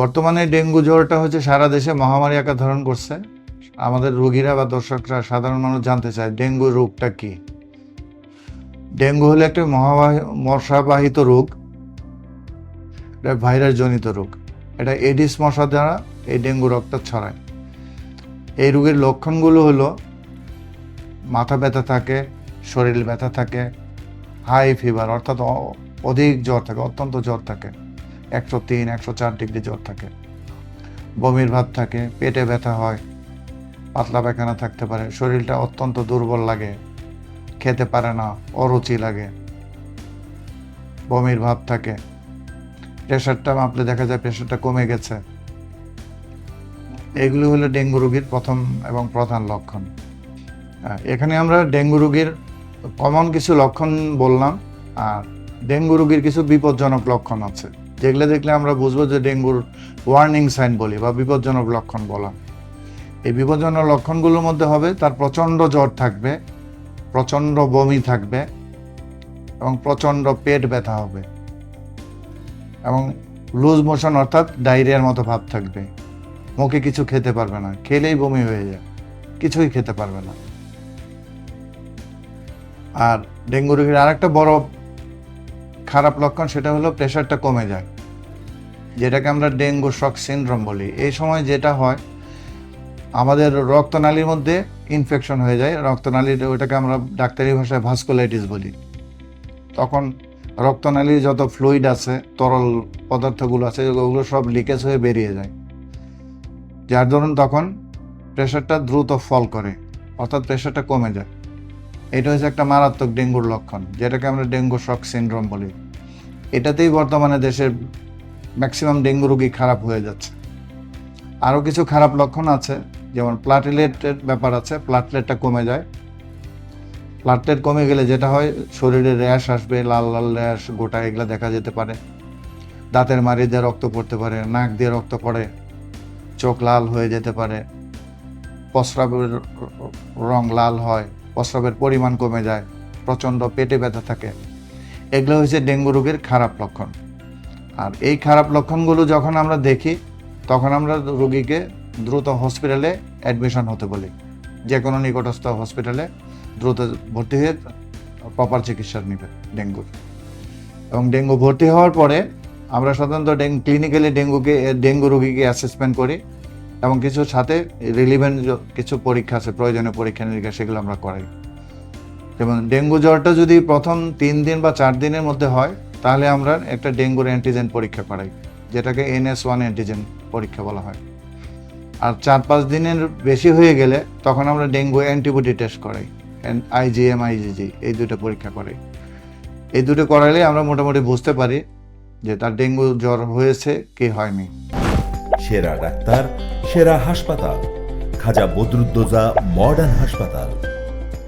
বর্তমানে ডেঙ্গু জ্বরটা হচ্ছে সারা দেশে মহামারী আকার ধারণ করছে। আমাদের রোগীরা বা দর্শকরা সাধারণ মানুষ জানতে চায়, ডেঙ্গু রোগটা কি? ডেঙ্গু হলো একটা মশাবাহিত রোগ, এটা ভাইরাস জনিত রোগ। এটা এডিস মশা দ্বারা এই ডেঙ্গু রোগটা ছড়ায়। এই রোগের লক্ষণগুলো হলো, মাথা ব্যথা থাকে, শরীর ব্যথা থাকে, হাই ফিভার, অর্থাৎ অধিক জ্বর থাকে, অত্যন্ত জ্বর থাকে। একশো তিন, একশো চার ডিগ্রি জ্বর থাকে। বমির ভাব থাকে, পেটে ব্যথা হয়, পাতলা পায়খানা থাকতে পারে, শরীরটা অত্যন্ত দুর্বল লাগে, খেতে পারে না, অরুচি লাগে, বমির ভাব থাকে। প্রেশারটা মাপলে দেখা যায় প্রেশারটা কমে গেছে। এগুলো হলো ডেঙ্গু রোগীর প্রথম এবং প্রধান লক্ষণ। এখানে আমরা ডেঙ্গু রোগীর কমন কিছু লক্ষণ বললাম, আর ডেঙ্গু রোগীর কিছু বিপজ্জনক লক্ষণ আছে। যেগুলো দেখলে আমরা বুঝব যে ডেঙ্গুর ওয়ার্নিং সাইন বলি বা বিপজ্জনক লক্ষণ বলা। এই বিপজ্জনক লক্ষণগুলোর মধ্যে হবে তার প্রচণ্ড জ্বর থাকবে, প্রচণ্ড বমি থাকবে এবং প্রচণ্ড পেট ব্যথা হবে এবং লুজ মোশন অর্থাৎ ডায়রিয়ার মতো ভাব থাকবে। মুখে কিছু খেতে পারবে না, খেলেই বমি হয়ে যায়, কিছুই খেতে পারবে না। আর ডেঙ্গু রোগীর আরেকটা বড় খারাপ লক্ষণ সেটা হলো প্রেশারটা কমে যায়। যেটাকে আমরা ডেঙ্গু শক সিনড্রোম বলি। এই সময় যেটা হয়, আমাদের রক্তনালীর মধ্যে ইনফেকশন হয়ে যায়। রক্তনালীর ওটাকে আমরা ডাক্তারি ভাষায় ভাস্কুলাইটিস বলি। তখন রক্তনালীর যত ফ্লুইড আছে, তরল পদার্থগুলো আছে, ওগুলো সব লিকেজ হয়ে বেরিয়ে যায়। যার ধরুন তখন প্রেশারটা দ্রুত ফল করে, অর্থাৎ প্রেশারটা কমে যায়। এটা হচ্ছে একটা মারাত্মক ডেঙ্গুর লক্ষণ, যেটাকে আমরা ডেঙ্গু শক সিনড্রোম বলি। এটাতেই বর্তমানে দেশের ম্যাক্সিমাম ডেঙ্গু রোগী খারাপ হয়ে যাচ্ছে। আরও কিছু খারাপ লক্ষণ আছে, যেমন প্লাটিলেটের ব্যাপার আছে, প্লাটলেটটা কমে যায়। প্লাটলেট কমে গেলে যেটা হয়, শরীরে র্যাশ আসবে, লাল লাল র্যাশ, গোটা এগুলো দেখা যেতে পারে। দাঁতের মারি দিয়ে রক্ত পড়তে পারে, নাক দিয়ে রক্ত পড়ে, চোখ লাল হয়ে যেতে পারে প্রস্রাবের রং লাল হয় প্রস্রাবের পরিমাণ কমে যায়, প্রচণ্ড পেটে ব্যথা থাকে। এগুলো হচ্ছে ডেঙ্গু রোগের খারাপ লক্ষণ। আর এই খারাপ লক্ষণগুলো যখন আমরা দেখি, তখন আমরা রোগীকে দ্রুত হসপিটালে অ্যাডমিশন হতে বলি। যে কোনো নিকটস্থ হসপিটালে দ্রুত ভর্তি হয়ে প্রপার চিকিৎসা নেবে ডেঙ্গুর। এবং ডেঙ্গু ভর্তি হওয়ার পরে আমরা সাধারণত ডেঙ্গু ক্লিনিক্যালি ডেঙ্গুকে, ডেঙ্গু রোগীকে অ্যাসেসমেন্ট করি। এবং কিছু সাথে রিলিভেন্ট কিছু পরীক্ষা আছে, প্রয়োজনীয় পরীক্ষা নিরীক্ষা, সেগুলো আমরা করাই। এবং ডেঙ্গু জ্বরটা যদি প্রথম তিন দিন বা চার দিনের মধ্যে হয়, তাহলে আমরা একটা ডেঙ্গুর অ্যান্টিজেন পরীক্ষা করাই, যেটাকে এনএস ওয়ান অ্যান্টিজেন পরীক্ষা বলা হয়। আর চার পাঁচ দিনের বেশি হয়ে গেলে তখন আমরা ডেঙ্গু অ্যান্টিবডি টেস্ট করাই আইজিএম আইজিজি এই দুটো পরীক্ষা করাই। এই দুটো করাইলে আমরা মোটামুটি বুঝতে পারি যে তার ডেঙ্গু জ্বর হয়েছে কি হয়নি। সেরা ডাক্তার সেরা হাসপাতাল। খাজা বদরুদ্দোজা মডার্ন হাসপাতাল।